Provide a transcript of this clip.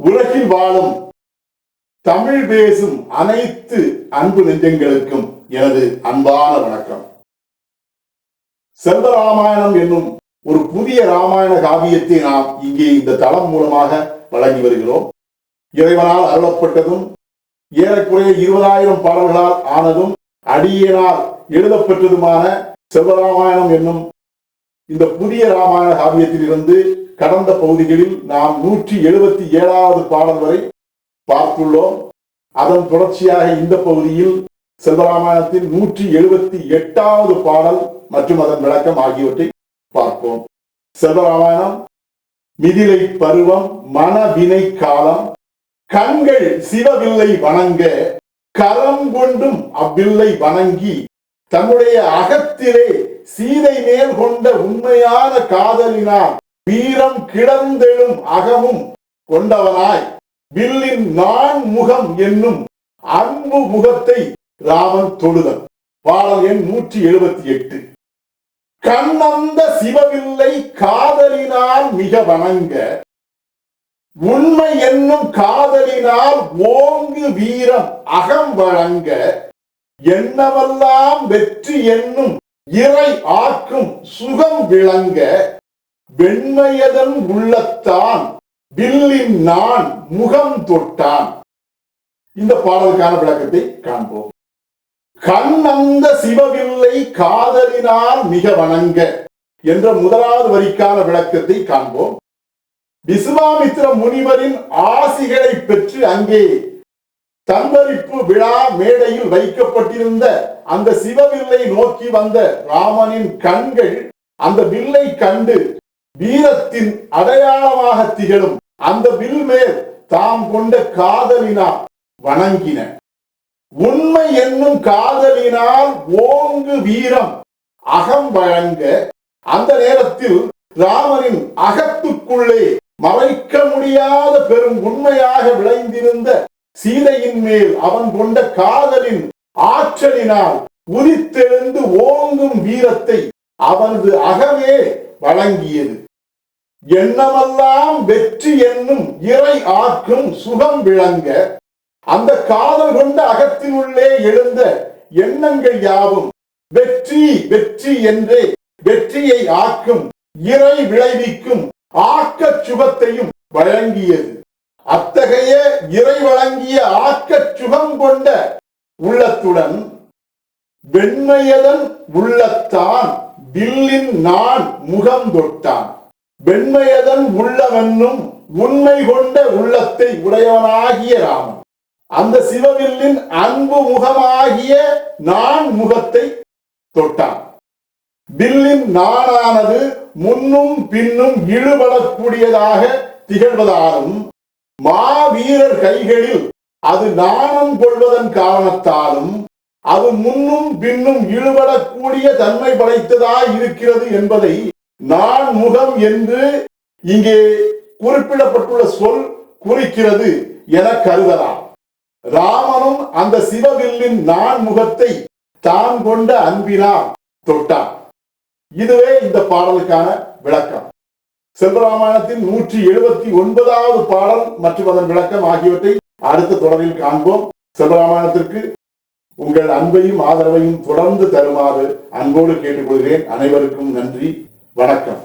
உலகில் வாழும் தமிழ் பேசும் அனைத்து அன்பு நெஞ்சங்களுக்கும் எனது அன்பான வணக்கம். செல்வ ராமாயணம் என்னும் ஒரு புதிய ராமாயண காவியத்தை நாம் இங்கே இந்த தளம் மூலமாக வழங்கி வருகிறோம். இறைவனால் அருளப்பட்டதும் ஏறக்குறைய இருபதாயிரம் பாடல்களால் ஆனதும் அடியேனால் எழுதப்பட்டதுமான செல்வராமாயணம் என்னும் இந்த புதிய ராமாயண காவியத்தில் இருந்து கடந்த பகுதிகளில் நாம் நூற்றி எழுபத்தி ஏழாவது பாடல் வரை பார்த்துள்ளோம். அதன் தொடர்ச்சியாக இந்த பகுதியில் செல்வராமாயணத்தின் நூற்றி எழுபத்தி எட்டாவது பாடல் மற்றும் அதன் விளக்கம் ஆகியவற்றை பார்ப்போம். செல்வராமாயணம் மிதிலை பருவம் மனவினை காலம் கண்கள் சிவவில்லை வணங்க கரம் கொண்டும் அவ்வில்லை வணங்கி தன்னுடைய அகத்திலே சீதை மேல் கொண்ட உண்மையான காதலினால் வீரம் கிடந்தெழும் அகமும் கொண்டவனாய். வில்லின் நான் முகம் என்னும் அன்பு முகத்தை ராமன் தொழுதன் பாடல் எண் நூற்றி எழுபத்தி எட்டு கண்ணந்த சிவவில்லை காதலினால் மிக வணங்க. உண்மை என்னும் காதலினால் ஓங்கு வீரம் அகம் வழங்க. என்னவெல்லாம் வெற்றி என்னும் இறை ஆக்கும் சுகம் விளங்க வெண்மையதன் உள்ளத்தான் வில்லின் நான் முகம் தொட்டான். இந்த பாடலுக்கான விளக்கத்தை காண்போம். கண் அந்த சிவவில்லை காதலினால் மிக வணங்க என்ற முதலாவது வரிக்கான விளக்கத்தை காண்போம். விஸ்வாமித்திர முனிவரின் ஆசிகளை பெற்று அங்கே தன்பரிப்பு விழா மேடையில் வைக்கப்பட்டிருந்த அந்த சிவவில்லை நோக்கி வந்த ராமனின் கண்கள் அந்த வில்லை கண்டு வீரத்தின் அடையாளமாக திகழும். அந்த வில் மேல் தாம் கொண்ட காதலினால் வணங்கின. உண்மை என்னும் காதலினால் ஓங்கு வீரம் அகம் வழங்க அந்த நேரத்தில் ராமனின் அகத்துக்குள்ளே மறைக்க முடியாத பெரும் உண்மையாக விளைந்திருந்த சீதையின் மேல் அவன் கொண்ட காதலின் ஆற்றலினால் உதித்தெழுந்து ஓங்கும் வீரத்தை அவனது அகமே வழங்கியது. எண்ணமெல்லாம் வெற்றி என்னும் இறை ஆற்றும் சுகம் விளங்க அந்த காதல் கொண்ட அகத்தினுள்ளே எழுந்த எண்ணங்கள் யாவும் வெற்றி வெற்றி என்றே வெற்றியை ஆக்கும் இறை விளைவிக்கும் ஆக்கச் சுகத்தையும் வழங்கியது. அத்தகைய இறை வழங்கிய ஆக்கச் சுகம் கொண்ட உள்ளத்துடன் வெண்மையதன் உள்ளத்தான் வில்லின் நான் முகம் தொட்டான். வெண்மையதன் உள்ளவன்னும் உண்மை கொண்ட உள்ளத்தை உடையவனாகிய ராமன். அந்த சிவவில்லின் அன்பு முகமாகிய நான் முகத்தை தொட்டான். வில்லின் நானானது முன்னும் பின்னும் இழுபடக்கூடியதாக திகழ்வதாலும் மாவீரர் கைகளில் அது நாணம் கொள்வதன் காரணத்தாலும் அது முன்னும் பின்னும் இழுபடக்கூடிய தன்மை படைத்ததாய் இருக்கிறது என்பதை நான் முகம் என்று இங்கே குறிப்பிடப்பட்டுள்ள சொல் குறிக்கிறது என கருதலாம். ராமனும் அந்த சிவவில்லின் நான் முகத்தை தான் கொண்ட அன்பினால் தொட்டான். இதுவே இந்த பாடலுக்கான விளக்கம். செல்வராமாயணத்தின் நூற்றி எழுபத்தி ஒன்பதாவது பாடல் மற்றும் அதன் விளக்கம் ஆகியவற்றை அடுத்த தொடரில் காண்போம். செல்வராமாயணத்திற்கு உங்கள் அன்பையும் ஆதரவையும் தொடர்ந்து தருமாறு அன்போடு கேட்டுக்கொள்கிறேன். அனைவருக்கும் நன்றி. வணக்கம்.